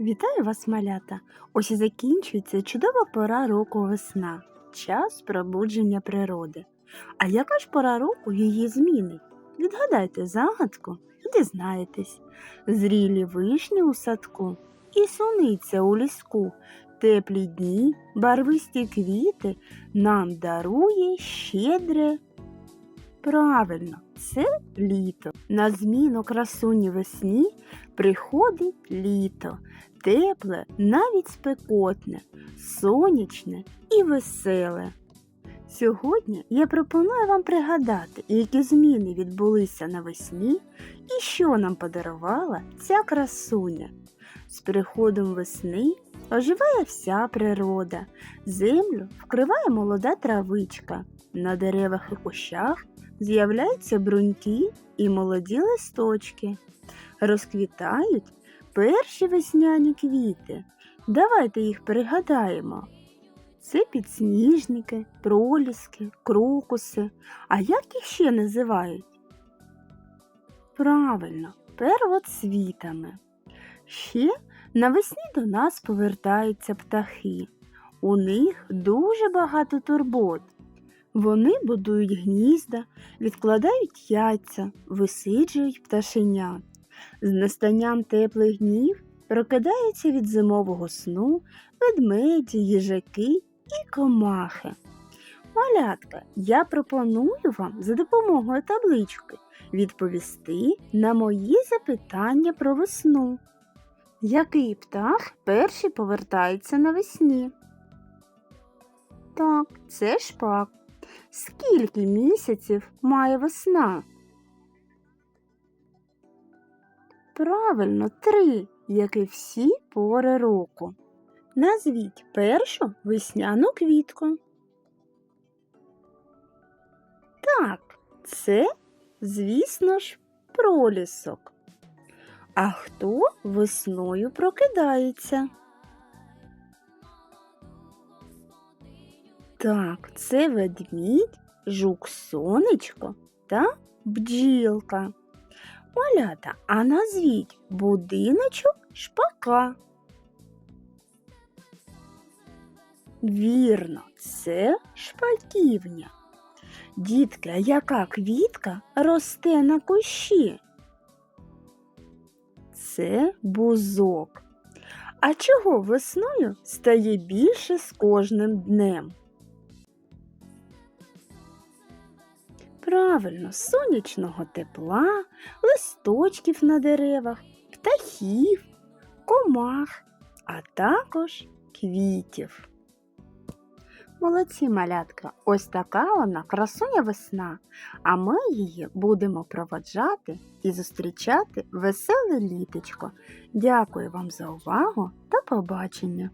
Вітаю вас, малята! Ось і закінчується чудова пора року весна, час пробудження природи. А яка ж пора року її змінить? Відгадайте загадку і дізнаєтесь. Зрілі вишні у садку і суниця у ліску, теплі дні, барвисті квіти нам дарує щедре. Правильно, це літо. На зміну красуні весні приходить літо тепле, навіть спекотне, сонячне і веселе. Сьогодні я пропоную вам пригадати, які зміни відбулися навесні і що нам подарувала ця красуня. З приходом весни оживає вся природа, землю вкриває молода травичка, на деревах і кущах з'являються бруньки і молоді листочки, розквітають перші весняні квіти. Давайте їх пригадаємо. Це підсніжники, проліски, крокуси. А як їх ще називають? Правильно, первоцвітами. Ще навесні до нас повертаються птахи. У них дуже багато турбот. Вони будують гнізда, відкладають яйця, висиджують пташенят. З настанням теплих днів прокидаються від зимового сну ведмеді, їжаки і комахи. Малятка, я пропоную вам за допомогою таблички відповісти на мої запитання про весну. Який птах перший повертається навесні? Так, це шпак. Скільки місяців має весна? Правильно, три, як і всі пори року. Назвіть першу весняну квітку. Так, це, звісно ж, пролісок. А хто весною прокидається? Так, це ведмідь, жук сонечко та бджілка. Малята, а назвіть будиночок шпака. Вірно, це шпаківня. Дітки, яка квітка росте на кущі? Це бузок. А чого весною стає більше з кожним днем? Правильно, сонячного тепла, листочків на деревах, птахів, комах, а також квітів. Молодці малятка, ось така вона красуня весна, а ми її будемо проводжати і зустрічати веселе літочко. Дякую вам за увагу та побачення!